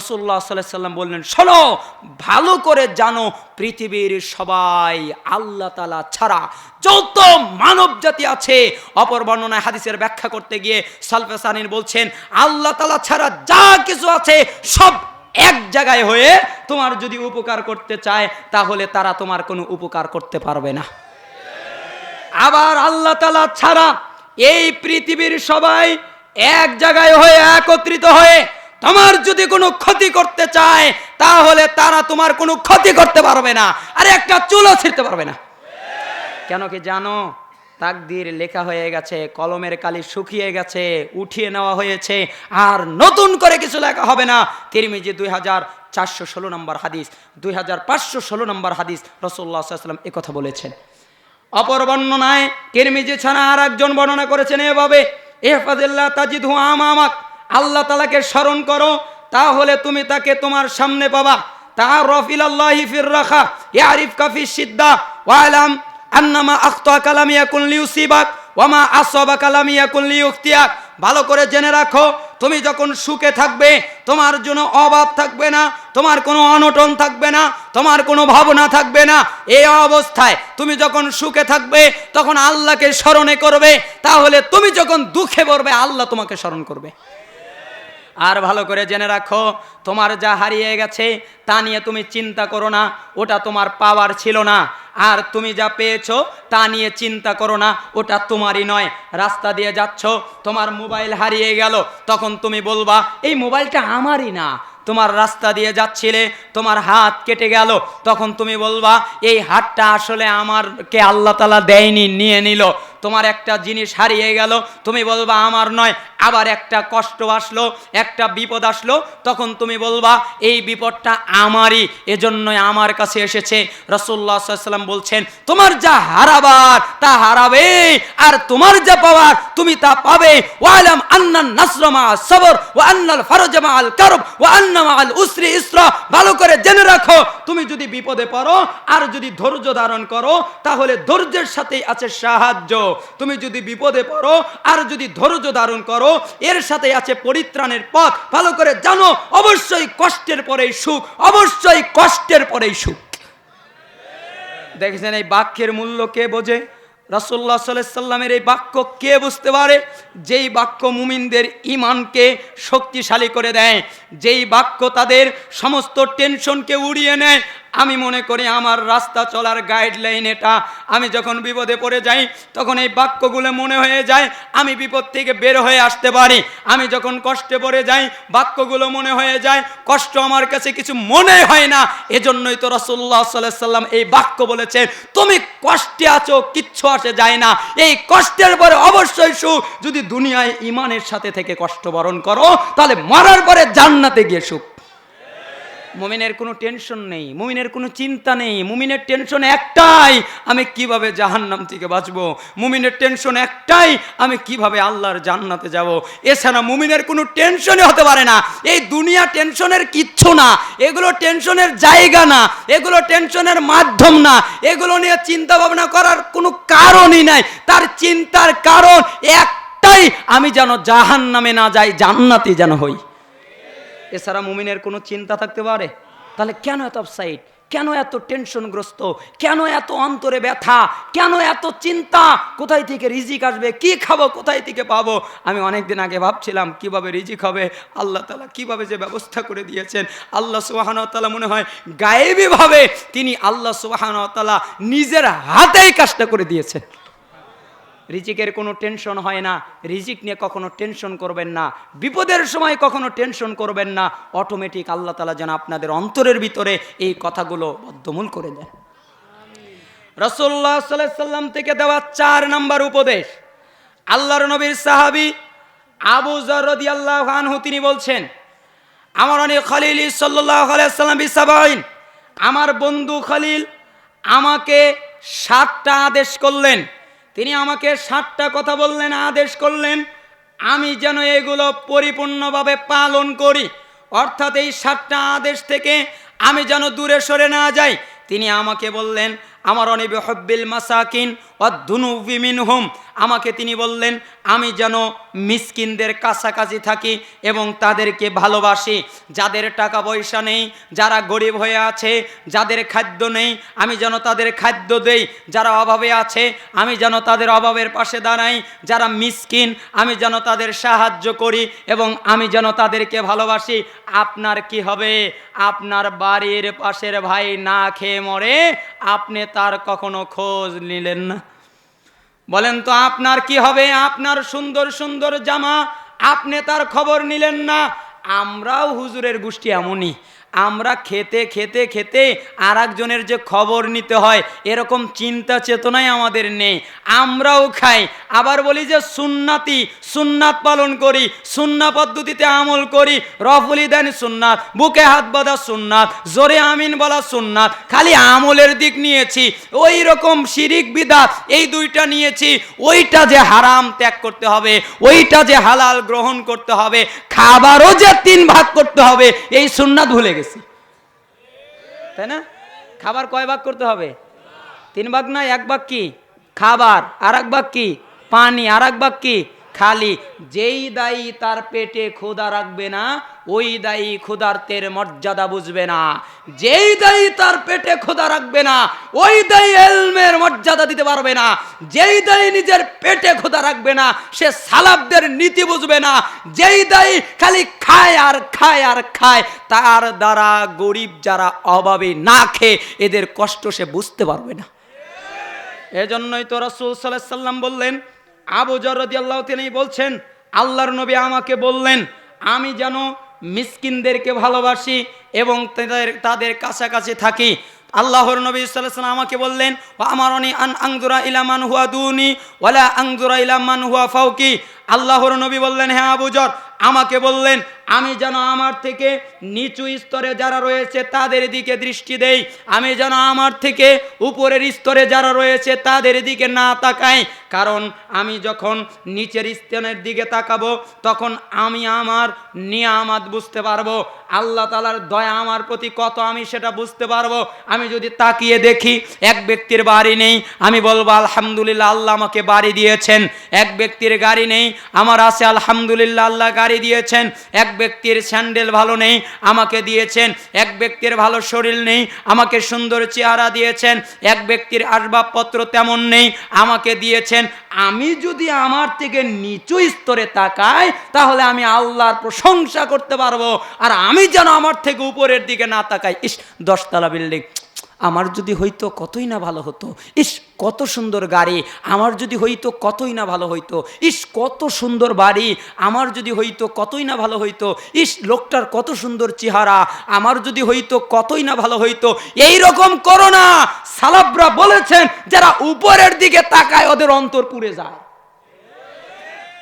রসুল্লাহ সাল্লাহ সাল্লাম বললেন, শোনো, ভালো করে জানো, পৃথিবীর সবাই আল্লাহ তালা ছাড়া যত মানব জাতি আছে। অপর বর্ণনায় হাদিসের ব্যাখ্যা করতে গিয়ে বলছেন, আল্লাহ তালা ছাড়া যা কিছু আছে সব এক জায়গায় হয়ে তোমার যদি উপকার করতে চায়, তাহলে তারা তোমার কোনো উপকার করতে পারবে না। আবার আল্লাহ তালা ছাড়া এই পৃথিবীর সবাই এক জায়গায় হয়ে একত্রিত হয়ে তোমার যদি কোনো ক্ষতি করতে চায়, তাহলে তারা তোমার কোনো ক্ষতি করতে পারবে না। আরে একটা চুলো ছিঁড়তে পারবে না। কেন কি জানো? তাকদির লেখা হয়ে গেছে, কলমের কালি শুকিয়ে গেছে, উঠিয়ে নেওয়া হয়েছে, আর নতুন করে কিছু লেখা হবে না। তিরমিজি দুই হাজার চারশো ষোলো নম্বর হাদিস, দুই হাজার পাঁচশো ষোলো নম্বর হাদিস রসুল্লাহ সাল্লাম কথা বলেছেন। অপর বর্ণনায় কেরমিজি ছাড়া আর একজন বর্ণনা করেছেন এভাবে, এহফাজিল্লাহ তাজিদ আমাক। আল্লাহ তালাকে স্মরণ করো, তাহলে তুমি তাকে তোমার সামনে পাবা। রাখা ইয়ারিফ কাফি সিদ্দা ওয়ালাম আন্নামা ওয়ামা ভালো করে জেনে রাখো, তুমি যখন সুখে থাকবে, তোমার জন্য অভাব থাকবে না, তোমার কোনো অনটন থাকবে না, তোমার কোনো ভাবনা থাকবে না। এই অবস্থায় তুমি যখন সুখে থাকবে, তখন আল্লাহকে স্মরণে করবে, তাহলে তুমি যখন দুঃখে পড়বে, আল্লাহ তোমাকে স্মরণ করবে। আর ভালো করে জেনে রাখো, তোমার যা হারিয়ে গেছে তা নিয়ে তুমি চিন্তা করো না, ওটা তোমার পাওয়ার ছিল না। আর তুমি যা পেয়েছ তা নিয়ে চিন্তা করো না, ওটা তোমারই নয়। রাস্তা দিয়ে যাচ্ছ, তোমার মোবাইল হারিয়ে গেল, তখন তুমি বলবা, এই মোবাইলটা আমারই না। তোমার রাস্তা দিয়ে যাচ্ছিলে, তোমার হাত কেটে গেল, তখন তুমি বলবা, এই হাতটা আসলে আমারকে আল্লাহ তালা দেয়নি, নিয়ে নিল। তোমার একটা জিনিস হারিয়ে গেল, তুমি বলবা, আমার নয়। আবার একটা কষ্ট আসলো, একটা বিপদ আসলো, তখন তুমি বলবা, এই বিপদটা আমারই, এজন্যই আমার কাছে এসেছে। রসুল্লাহ সাল্লাম বলছেন, তোমার যা হারাবার, তা হারাবে আর তোমার যা পাওয়ার, তুমি তা পাবে। ওয়ালাম আন্নান নাসরমা সবর ও আন্নাল ফরজমা আল কারব ও আন্নামা আল উসরি ইসরা। ভালো করে জেনে রাখো, তুমি যদি বিপদে পড়ো, আর যদি ধৈর্য ধারণ করো, তাহলে ধৈর্যের সাথেই আছে সাহায্য। তুমি যদি বিপদে পড়ো আর যদি ধৈর্য ধারণ করো, এর সাথে আছে পরিত্রাণের পথ। ভালো করে জানো, অবশ্যই কষ্টের পরেই সুখ, অবশ্যই কষ্টের পরেই সুখ। দেখেছেন এই বাক্যের মূল্য কে বোঝে? রাসুল্লাহ সাল্লামের এই বাক্য কে বুঝতে পারে? যেই বাক্য মুমিনদের ইমানকে শক্তিশালী করে দেয়, যেই বাক্য তাদের সমস্ত টেনশনকে উড়িয়ে নেয় আমি মনে করি আমার রাস্তা চলার গাইডলাইন এটা। আমি যখন বিপদে পড়ে যাই, তখন এই বাক্যগুলো মনে হয়ে যায়, আমি বিপদ থেকে বের হয়ে আসতে পারি। আমি যখন কষ্টে পড়ে যাই, বাক্যগুলো মনে হয়ে যায়, কষ্ট আমার কাছে কিছু মনে হয় না। এজন্যই তো রসুল্লাহ সাল্লাহ সাল্লাম এই বাক্য বলেছে, তুমি কষ্টে আছো, কিচ্ছু আসে যায় না। এই কষ্টের পরে অবশ্যই সুখ যদি দুনিয়ায় ইমানের সাথে থেকে কষ্ট বরণ করো, তাহলে মরার পরে জান্নাতে গিয়ে সুখ মুমিনের কোনো টেনশন নেই, মুমিনের কোনো চিন্তা নেই, মুমিনের টেনশন একটাই, আমি কীভাবে জাহান্নাম থেকে বাঁচবো? মুমিনের টেনশন একটাই, আমি কীভাবে আল্লাহর জান্নাতে যাব? এছাড়া মুমিনের কোনো টেনশনই হতে পারে না। এই দুনিয়া টেনশনের কিচ্ছু না, এগুলো টেনশনের জায়গা না, এগুলো টেনশনের মাধ্যম না, এগুলো নিয়ে চিন্তা ভাবনা করার কোনো কারণই নাই। তার চিন্তার কারণ একটাই, আমি যেন জাহান নামে না যাই, জান্নাতি যেন হই। এছাড়া মুমিনের কোনো চিন্তা থাকতে পারে? তাহলে কেন এত সাইড কেন এত টেনশনগ্রস্ত কেন এত অন্তরে ব্যথা? কেন এত চিন্তা? কোথায় থেকে রিজিক আসবে? কি খাব? কোথায় থেকে পাবো? আমি অনেক দিন আগে ভাবছিলাম, কীভাবে রিজিক হবে? আল্লাহ তালা কীভাবে যে ব্যবস্থা করে দিয়েছেন? আল্লাহ সুবাহান তালা মনে হয় গায়েবীভাবে তিনি আল্লাহ সুবাহান তালা নিজের হাতেই কাজটা করে দিয়েছেন। রিজিকের কোনো টেনশন হয় না, রিজিক নিয়ে কখনো টেনশন করবেন না, বিপদের সময় কখনো টেনশন করবেন না অটোমেটিক আল্লাহ তালা যেন আপনাদের অন্তরের ভিতরে এই কথাগুলো বদ্ধমূল করে দেন। রসল্লাহ সাল্লাম থেকে দেওয়া চার নাম্বার উপদেশ, আল্লাহর নবীর সাহাবি আবু জরদি আল্লাহ আনহু তিনি বলছেন, আমার অনেক খালিল সাল্লাহ সাল্লাম বিসাবাইন, আমার বন্ধু খালিল আমাকে সাতটা আদেশ করলেন তিনি আমাকে সাতটা কথা বললেন, আদেশ করলেন, আমি যেন এগুলো পরিপূর্ণভাবে পালন করি। অর্থাৎ এই সাতটা আদেশ থেকে আমি যেন দূরে সরে না যাই। তিনি আমাকে বললেন, আমার অনিবে হব্বিল মাসাকিন অদ্দুনুবি মিনহুম। আমাকে তিনি বললেন, আমি যেন মিসকিনদের কাছাকাছি থাকি এবং তাদেরকে ভালোবাসি। যাদের টাকা পয়সা নেই, যারা গরিব হয়ে আছে, যাদের খাদ্য নেই, আমি যেন তাদের খাদ্য দেই। যারা অভাবে আছে, আমি যেন তাদের অভাবের পাশে দাঁড়াই। যারা মিসকিন, আমি যেন তাদের সাহায্য করি এবং আমি যেন তাদেরকে ভালোবাসি। আপনার কি হবে? আপনার বাড়ির পাশের ভাই না খেয়ে মরে, আপনি তার কখনো খোঁজ নিলেন না। বলেন তো আপনার কি হবে? আপনার সুন্দর সুন্দর জামা, আপনি তার খবর নিলেন না? আমরাও হুজুরের গোষ্ঠী এমনই। আমরা খেতে খেতে খেতে আর একজনের যে খবর নিতে হয়, এরকম চিন্তা চেতনাই আমাদের নেই। আমরাও খাই। আবার বলি যে সুন্নাতি, সুন্নাত পালন করি সুন্না পদ্ধতিতে আমল করি, রফুলি দেন সুন্নাত, বুকে হাত বাঁধা সুন্নাত, জোরে আমিন বলা সুন্নাত, খালি আমলের দিক নিয়েছি ওই রকম শিরিক বিদাত এই দুইটা নিয়েছি, ওইটা যে হারাম ত্যাগ করতে হবে, ওইটা যে হালাল গ্রহণ করতে হবে, খাবারও যে তিন ভাগ করতে হবে, এই সুন্নাত ভুলে গেছি। তাই না? খাবার কয় ভাগ করতে হবে? তিন ভাগ না, এক ভাগ কি? খাবার। আর এক ভাগ কি? পানি। আর এক ভাগ কি? খালি যেই দায়ী তার পেটে ক্ষুধা রাখবে না, ওই দায়ী ক্ষুধার্তের মর্যাদা বুঝবে না। যেই দায়ী তার পেটে ক্ষুধা রাখবে না, ওই দায়ী এলমের মর্যাদা দিতে পারবে না। যেই দায়ী নিজের পেটে ক্ষুধা রাখবে না, সে সালাবদের নীতি বুঝবে না। যেই দায়ী খালি খায় আর খায় আর খায়, তার দ্বারা গরিব যারা অভাবে না খেয়ে, এদের কষ্ট সে বুঝতে পারবে না। এজন্যই তো রসুল সাল্লাম বললেন আবু জরদি আল্লাহ তিনি বলছেন, আল্লাহর নবী আমাকে বললেন, আমি যেন মিসকিনদেরকে ভালোবাসি এবং তাদের তাদের কাছাকাছি থাকি। আল্লাহর নবী সাল্লাম আমাকে বললেন আমার অনি আন আংজুরা ইলামান হুয়া দুনি ওলা আংজুরা ইলামান হুয়া ফাউকি আল্লাহর নবী বললেন হ্যাঁ আবুজর আমাকে বললেন আমি যেন আমার থেকে নিচু স্তরে যারা রয়েছে তাদের দিকে দৃষ্টি দেই। আমি যেন আমার থেকে উপরের স্তরে যারা রয়েছে তাদের দিকে না তাকাই। কারণ আমি যখন নিচের স্তনের দিকে তাকাবো, তখন আমি আমার নিয়ামাত বুঝতে পারব। আল্লাহ তালার দয়া আমার প্রতি কত আমি সেটা বুঝতে পারব। আমি যদি তাকিয়ে দেখি, এক ব্যক্তির বাড়ি নেই, আমি বলব, আলহামদুলিল্লাহ, আল্লাহ আমাকে বাড়ি দিয়েছেন। এক ব্যক্তির গাড়ি নেই, আমার আছে, আলহামদুলিল্লাহ, আল্লাহ গাড়ি দিয়েছেন। এক ব্যক্তির স্যান্ডেল ভালো নেই, আমাকে দিয়েছেন। এক ব্যক্তির ভালো শরীর নেই, আমাকে সুন্দর চেহারা দিয়েছেন। এক ব্যক্তির আসবাবপত্র তেমন নেই, আমাকে দিয়েছেন। আমি যদি আমার থেকে নিচু স্তরে তাকাই, তাহলে আমি আল্লাহর প্রশংসা করতে পারব। আর আমি যেন আমার থেকে উপরের দিকে না তাকাই, ইস, দশতলা বিল্ডিং। আমার যদি হইতো কতই না ভালো হতো, ইস, কত সুন্দর গাড়ি, আমার যদি হইতো কতই না ভালো হইতো, ইস, কত সুন্দর বাড়ি, আমার যদি হইতো কতই না ভালো হইতো, ইস, লোকটার কত সুন্দর চেহারা, আমার যদি হইতো কতই না ভালো হইতো এই রকম করো না। সালাবরা বলেছেন যারা উপরের দিকে তাকায়, ওদের অন্তর পুড়ে যায়।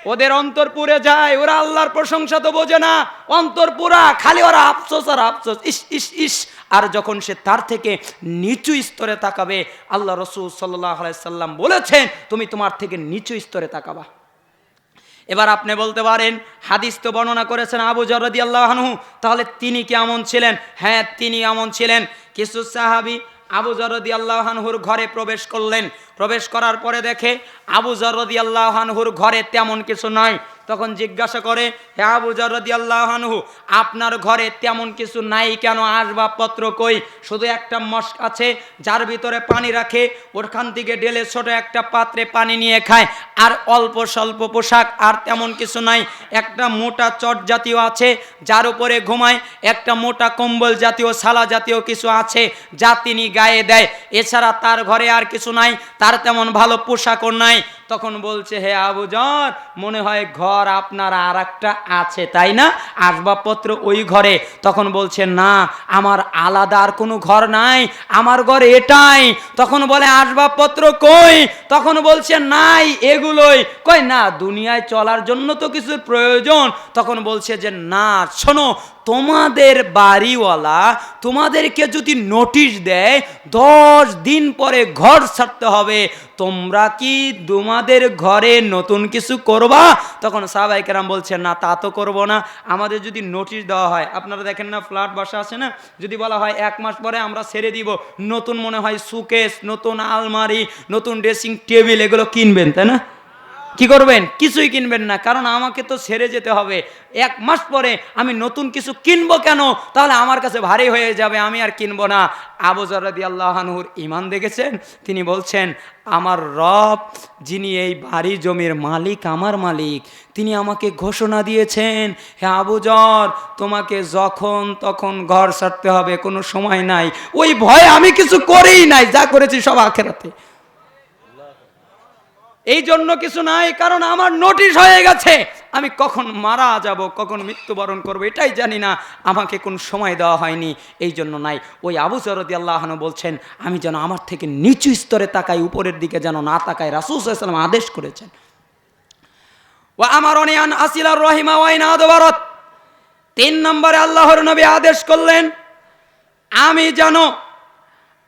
ওদের অন্তর পুড়ে যায়, ওরা আল্লাহর প্রশংসা তো বোঝে না, অন্তর পুরা, খালি ওরা আফসোস আর আফসোস, ইস ইস ইস আর যখন সে তার থেকে নিচু স্তরে তাকাবে, আল্লাহ রসুল সাল্লাহ সাল্লাম বলেছেন, তুমি তোমার থেকে নিচু স্তরে তাকাবা। এবার আপনি বলতে পারেন, হাদিস তো বর্ণনা করেছেন আবু জরদি আল্লাহানহু তাহলে তিনি কি কেমন ছিলেন? হ্যাঁ তিনি এমন ছিলেন। কিছু সাহাবি আবু জরদি আল্লাহানহুর ঘরে প্রবেশ করলেন। প্রবেশ করার পরে দেখে আবু জরদি আল্লাহানহুর ঘরে তেমন কিছু নয় তখন জিজ্ঞাসা করে, হে আবু জরদি আল্লাহানহু আপনার ঘরে তেমন কিছু নাই কেন? আসবাবপত্র কই? শুধু একটা মস্ক আছে, যার ভিতরে পানি রাখে ওখান থেকে ডেলে ছোট একটা পাত্রে পানি নিয়ে খায়। আর অল্প স্বল্প পোশাক, আর তেমন কিছু নাই। একটা মোটা চট জাতীয় আছে, যার উপরে ঘুমায়। একটা মোটা কম্বল জাতীয় সালা জাতীয় কিছু আছে, যা তিনি গায়ে দেয়। এছাড়া তার ঘরে আর কিছু নাই, তার তেমন ভালো পোশাকও নাই। তখন বলছে, হে আবুজর মনে হয় ঘর আপনার আর একটা আছে, তাই না? আসবাবপত্র ওই ঘরে। তখন বলছে, না, আমার আলাদা আর কোনো ঘর নাই, আমার ঘর এটাই। তখন বলে, আসবাবপত্র কই? তখন বলছে, নাই, এগুলোই। কই না, দুনিয়ায় চলার জন্য তো কিছুর প্রয়োজন। তখন বলছে যে, না, শোনো তোমাদের বাড়িওয়ালা তোমাদেরকে যদি নোটিশ দেয়, দশ দিন পরে ঘর ছাড়তে হবে, তোমরা কি তোমাদের ঘরে নতুন কিছু করবা? তখন সাহাবাই কেরাম বলছেন, না, তা তো করব না। আমাদের যদি নোটিশ দেওয়া হয়, আপনারা দেখেন না ফ্ল্যাট বাসা আছে না? যদি বলা হয়, এক মাস পরে আমরা ছেড়ে দিব। নতুন মনে হয় সুকেস নতুন আলমারি, নতুন ড্রেসিং টেবিল এগুলো কিনবেন, তাই না? কি করবেন? কিছুই কিনবেন না, কারণ আমাকে তো ছেড়ে যেতে হবে। এক মাস পরে আমি নতুন কিছু কিনবো কেন? তাহলে আমার কাছে ভারী হয়ে যাবে, আমি আর কিনবো না। আবু জরাদি আল্লাহানুর ইমান দেখেছেন? তিনি বলছেন, আমার রব, যিনি এই বাড়ি জমির মালিক, আমার মালিক, তিনি আমাকে ঘোষণা দিয়েছেন, হে আবুজর তোমাকে যখন তখন ঘর ছাড়তে হবে, কোনো সময় নাই। ওই ভয়ে আমি কিছু করেই নাই, যা করেছি সব আখেরাতে। এই জন্য কিছু নাই, কারণ আমার নোটিশ হয়ে গেছে। আমি কখন মারা যাব, কখন মৃত্যুবরণ করব, এটাই জানি না। আমাকে কোন সময় দেওয়া হয়নি এই জন্য নাই। ওই আবু সরদি আল্লাহন বলছেন, আমি যেন আমার থেকে নিচু স্তরে তাকাই, উপরের দিকে যেন না তাকাই। রাসুসাল্লাম আদেশ করেছেন। ও আমার অনিয়ান আসিলার রহিমা ওয়াইনা আদবারত। তিন নম্বরে আল্লাহর নবী আদেশ করলেন, আমি যেন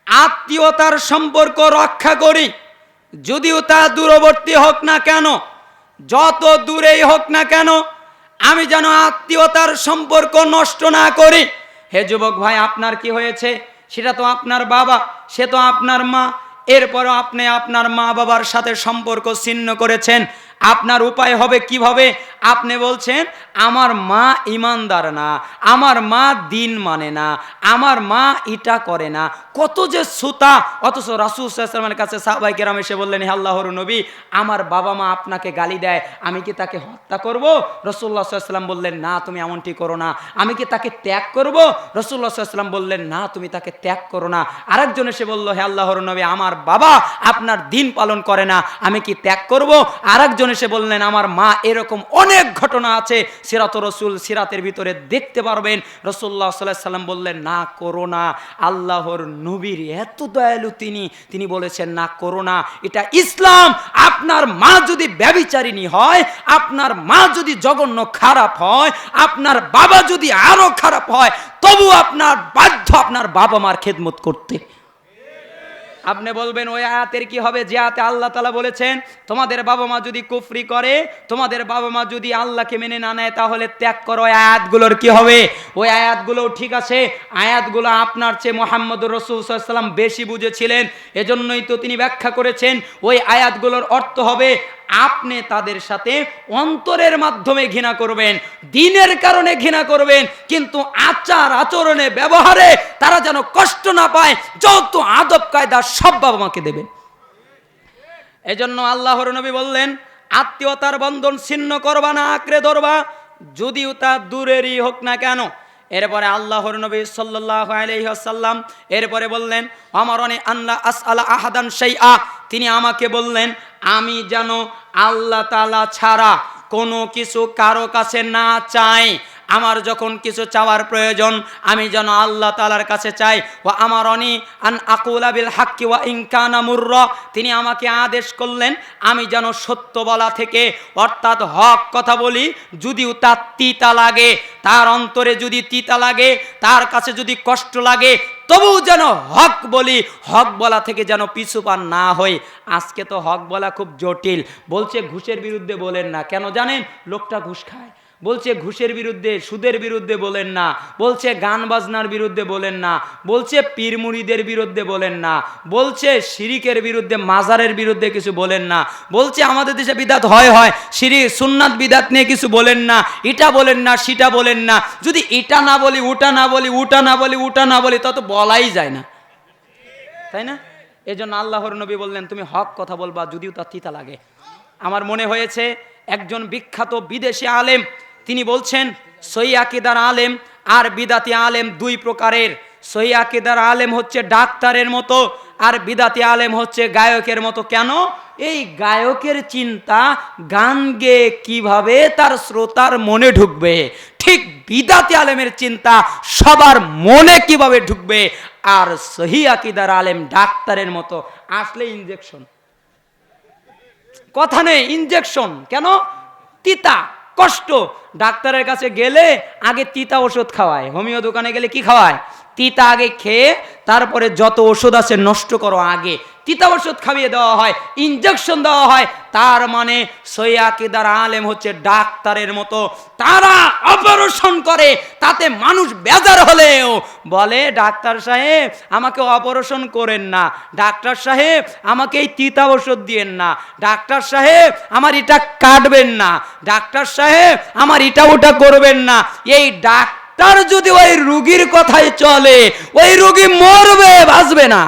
আত্মীয়তার সম্পর্ক রক্ষা করি। যদিও তা দূরবর্তী হোক না কেন, যত দূরেই হোক না কেন, আমি যেন আত্মীয়তার সম্পর্ক নষ্ট না করি। হে যুবক ভাই, আপনার কি হয়েছে? সেটা তো আপনার বাবা, সে তো আপনার মা, এরপরও আপনি আপনার মা বাবার সাথে সম্পর্ক ছিন্ন করেছেন। আপনার উপায় হবে কীভাবে? আপনি বলছেন, আমার মা ইমানদার না, আমার মা দিন মানে না, আমার মা ইটা করে না। কত যে সুতা অথচ রাসুসাল্লামের কাছে সাহবাই কেরাম এসে বললেন, হে আল্লাহর নবী, আমার বাবা মা আপনাকে গালি দেয়, আমি কি তাকে হত্যা করব? রসুল্লাহ সাল্লাম বললেন, না, তুমি এমনটি করো না, আমি কি তাকে ত্যাগ করব? রসুল্লাহ সাল্লাম বললেন, না, তুমি তাকে ত্যাগ করো না। আরেকজন এসে বলল, হে আল্লাহর নবী, আমার বাবা আপনার দিন পালন করে না, আমি কি ত্যাগ করব? আরেকজন এসে বললেন, আমার মা এরকম অনেক ঘটনা আছে সিরাত রসুল সিরাতের ভিতরে দেখতে পারবেন। রসুল্লাহ সাল্লাহ সাল্লাম বললেন, না, করো না। আল্লাহর নবীর এত দয়ালু তিনি। তিনি বলেছেন, না, করো না। এটা ইসলাম। আপনার মা যদি ব্যবিচারিণী হয়, আপনার মা যদি জঘন্য খারাপ হয়, আপনার বাবা যদি আরও খারাপ হয়, তবু আপনার বাধ্য আপনার বাবা মার খেদমত করতে। আপনি বলবেন, ওই আয়াতের কি হবে? যে আয়াতে আল্লাহ তালা বলেছেন, তোমাদের বাবা মা যদি কুফরি করে, তোমাদের বাবা মা যদি আল্লাহকে মেনে না নেয়, তাহলে ত্যাগ করো। ওই আয়াতগুলোর কি হবে? ওই আয়াতগুলোও ঠিক আছে। আয়াতগুলো আপনার চেয়ে মোহাম্মদ রসুল সাল্লাম বেশি বুঝেছিলেন। এজন্যই তো তিনি ব্যাখ্যা করেছেন, ওই আয়াতগুলোর অর্থ হবে আপনি তাদের সাথে অন্তরের মাধ্যমে ঘৃণা করবেন, দিনের কারণে ঘৃণা করবেন, কিন্তু আচার আচরণে, ব্যবহারে তারা যেন কষ্ট না পায়, যত আদব কায়দা সব বাবা মাকে দেবেন এজন্য আল্লাহর নবী বললেন, আত্মীয়তার বন্ধন ছিন্ন করবা না, আঁকড়ে ধরবা। যদিও তা দূরেরই হোক না কেন, এরপরে আল্লাহর নবী সাল্লাহ আলহ্লাম এরপরে বললেন আমার আল্লাহ আস আল্লাহ আহাদান সেই তিনি আমাকে বললেন আমি যেন আল্লাহ তালা ছাড়া কোনো কিছু কারও কাছে না চাই। আমার যখন কিছু চাওয়ার প্রয়োজন, আমি যেন আল্লাহ তালার কাছে চাই। ও আমার অনি আন আকুলা বিল হাক্কি ওয়া ইনকানা মুর্র। তিনি আমাকে আদেশ করলেন, আমি যেন সত্য বলা থেকে, অর্থাৎ হক কথা বলি, যদিও তার তিতা লাগে, তার অন্তরে যদি তিতা লাগে, তার কাছে যদি কষ্ট লাগে তবুও যেন হক বলি, হক বলা থেকে যেন পিছু পান না হই। আজকে তো হক বলা খুব জটিল। বলছে ঘুষের বিরুদ্ধে বলেন না। কেন জানেন? লোকটা ঘুষ খায়। বলছে ঘুষের বিরুদ্ধে, সুদের বিরুদ্ধে বলেন না। বলছে গান বাজনার বিরুদ্ধে বলেন না। বলছে পীরমুড়িদের বিরুদ্ধে বলেন না। বলছে শিরিকের বিরুদ্ধে, মাজারের বিরুদ্ধে কিছু বলেন না। বলছে আমাদের দেশে বিদাত হয় হয়। শিরি সুন্নাত, বিদাত নিয়ে কিছু বলেন না। এটা বলেন না, সেটা বলেন না। যদি এটা না বলি ওটা না বলি ওটা না বলি ওটা না বলি তত বলাই যায় না। তাই না? এই জন্য আল্লাহর নবী বললেন, তুমি হক কথা বলবা, যদিও তার তিতা লাগে। আমার মনে হয়েছে, একজন বিখ্যাত বিদেশি আলেম তিনি বলছেন সই আকিদার আলেম আর বিদাতি আলেম দুই প্রকারের। সই আকিদার আলেম হচ্ছে ডাক্তারের মতো আর বিদাতি আলেম হচ্ছে গায়কের মতো। কেন? এই গায়কের চিন্তা গান গেয়ে কীভাবে তার শ্রোতার মনে ঢুকবে? ঠিক বিদাতি আলেমের চিন্তা সবার মনে কীভাবে ঢুকবে? আর সহি আকিদার আলেম ডাক্তারের মতো। আসলে ইঞ্জেকশন কথা নেই ইঞ্জেকশন কেন? তিতা। কষ্ট। ডাক্তারের কাছে গেলে আগে তিতা ওষুধ খাওয়ায় হোমিও দোকানে গেলে কি খাওয়ায়? তিতা আগে খেয়ে তারপরে যত ওষুধ আছে নষ্ট করো আগে। তিতা ওষুধ খাইয়ে দেওয়া হয় ইঞ্জেকশন দেওয়া হয়, তার মানে সৈয়াকিদার আলেম হচ্ছে ডাক্তারের মতো। তারা অপারেশন করে, তাতে মানুষ বেজার হলেও বলে, ডাক্তার সাহেব, আমাকে অপারেশন করেন না। ডাক্তার সাহেব, আমাকে এই তিতা ওষুধ দিয়েন না। ডাক্তার সাহেব, আমার এটা কাটবেন না। ডাক্তার সাহেব, আমার এটা ওটা করবেন না। এই ডাক্তার যদি ওই রুগীর কথাই চলে, ওই রুগী মরবে, বাঁচবে না।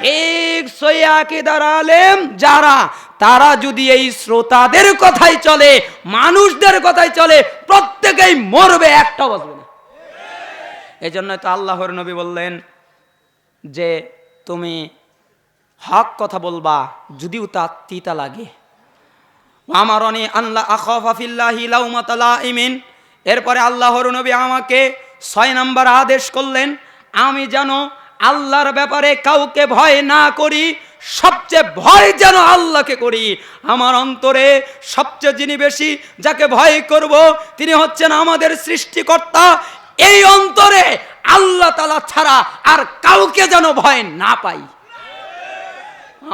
ঠিক সৈয়াকিদার আলেম যারা, তারা যদি এই শ্রোতাদের কথাই চলে, মানুষদের কথাই চলে, প্রত্যেকেই মরবে, একটা বাঁচবে না। এই জন্য তো আল্লাহর নবী বললেন যে, তুমি হক কথা বলবা, যদিও তা তিতা লাগে। আমার অনি আল্লাহ আখিল্লাহি ইমিন এরপরে আল্লাহর নবী আমাকে ছয় নম্বর আদেশ করলেন, আমি যেন আল্লাহর ব্যাপারে কাউকে ভয় না করি, সবচেয়ে ভয় যেন আল্লাহকে করি। আমার অন্তরে সবচেয়ে যিনি বেশি যাকে ভয় করব, তিনি হচ্ছেন আমাদের সৃষ্টিকর্তা। এই অন্তরে আল্লাহ তালা ছাড়া আর কাউকে যেন ভয় না পাই।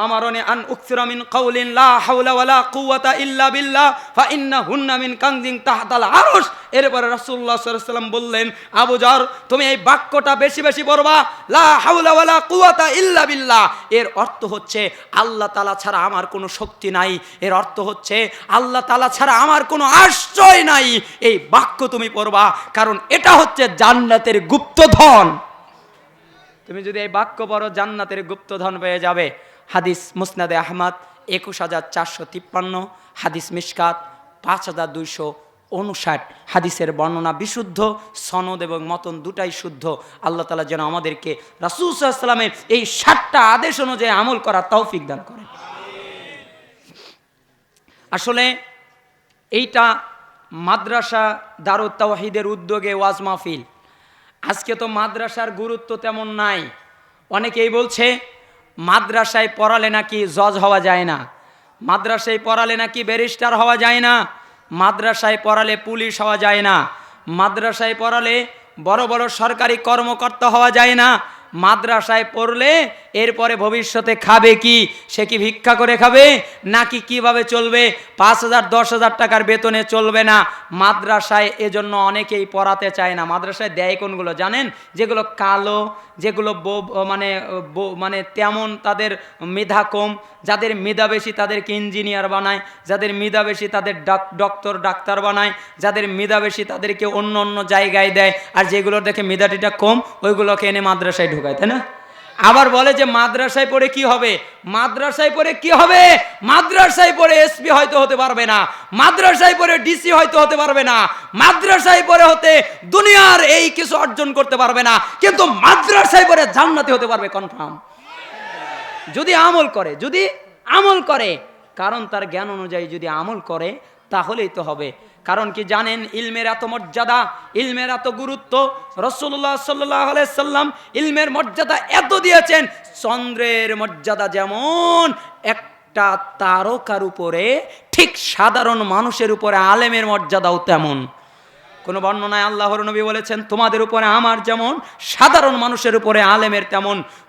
আমারনে আন উকসিরা কাউলিন লা হাওলা ওয়ালা কুওয়াতা ইল্লা বিল্লাহ ফা ইন্নাহুন্না মিন কানজিন তাহতাল আরশ। এরপরে রাসূলুল্লাহ সাল্লাল্লাহু বললেন, আবু জার, তুমি এই বাক্যটা বেশি বেশি পড়বা, লা হাওলা ওয়ালা কুওয়াতা ইল্লা বিল্লাহ। এর অর্থ হচ্ছে, আল্লাহ তাআলা ছাড়া আমার কোনো শক্তি নাই। এর অর্থ হচ্ছে, আল্লাহ তাআলা ছাড়া আমার কোনো আশ্রয় নাই। এই বাক্য তুমি পড়বা, কারণ এটা হচ্ছে জান্নাতের গুপ্তধন। তুমি যদি এই বাক্য পড়ো, জান্নাতের গুপ্তধন পেয়ে যাবে। হাদিস মুসনাদে আহমদ, একুশ হাজার চারশো তিপ্পান্ন, হাদিস মিসকাত পাঁচ হাজার দুইশো উনষাট। হাদিসের বর্ণনা বিশুদ্ধ, সনদ এবং মতন দুটাই শুদ্ধ। আল্লাহ তালা যেন আমাদেরকে রাসুসাল্লামের এই ষাটটা আদেশ অনুযায়ী আমল করার তৌফিক দান করেন। আসলে এইটা মাদ্রাসা তাওহিদের উদ্যোগে ওয়াজ মাহফিল। আজকে তো মাদ্রাসার গুরুত্ব তেমন নাই। অনেকেই বলছে মাদ্রাসায় পড়ালে নাকি জজ হওয়া যায় না? মাদ্রাসায় পড়ালে নাকি ব্যারিস্টার হওয়া যায় না? মাদ্রাসায় পড়ালে পুলিশ হওয়া যায় না? মাদ্রাসায় পড়ালে বড় বড় সরকারি কর্মকর্তা হওয়া যায় না? মাদ্রাসায় পড়লে এরপরে ভবিষ্যতে খাবে কি? সে কি ভিক্ষা করে খাবে? নাকি কীভাবে চলবে? পাঁচ হাজার, দশ হাজার টাকার বেতনে চলবে না। মাদ্রাসায় এজন্য অনেকেই পড়াতে চায় না। মাদ্রাসায় দেয় কোনগুলো জানেন? যেগুলো কালো, যেগুলো মানে মানে তেমন তাদের মেধা কম। যাদের মেধা বেশি তাদেরকে ইঞ্জিনিয়ার বানায়। যাদের মেধা বেশি তাদের ডাক- ডক্টর, ডাক্তার বানায়। যাদের মেধা বেশি তাদেরকে অন্য অন্য জায়গায় দেয়। আর যেগুলোর দেখে মেধাটিটা কম, ওইগুলোকে এনে মাদ্রাসায় ঢুকায় তাই না? আবার বলে যে, মাদ্রাসায় পড়ে কি হবে? মাদ্রাসায় পড়ে কি হবে? মাদ্রাসায় পড়ে এসপি হয়তো হতে পারবে না। মাদ্রাসায় পড়ে ডিসি হয়তো হতে পারবে না। মাদ্রাসায় পড়ে হতে দুনিয়ার এই কিছু অর্জন করতে পারবে না। কিন্তু মাদ্রাসায় পড়ে জান্নাতি হতে পারবে কনফার্ম যদি আমল করে, যদি আমল করে, কারণ তার জ্ঞান অনুযায়ী যদি আমল করে, তাহলেই তো হবে। কারণ কি জানেন, ইলমের এত মর্যাদা, ইলমের এত গুরুত্ব রসুল্লাহ সাল্লাহ সাল্লাম ইলমের মর্যাদা এত দিয়েছেন, চন্দ্রের মর্যাদা যেমন একটা তারকার উপরে, ঠিক সাধারণ মানুষের উপরে, আলেমের মর্যাদাও তেমন। কোন বর্ণনায় আল্লাহর নবী বলেছেন, তোমাদের উপরে আমার যেমন, সাধারণ মানুষের উপরে, আলেমের তেমন।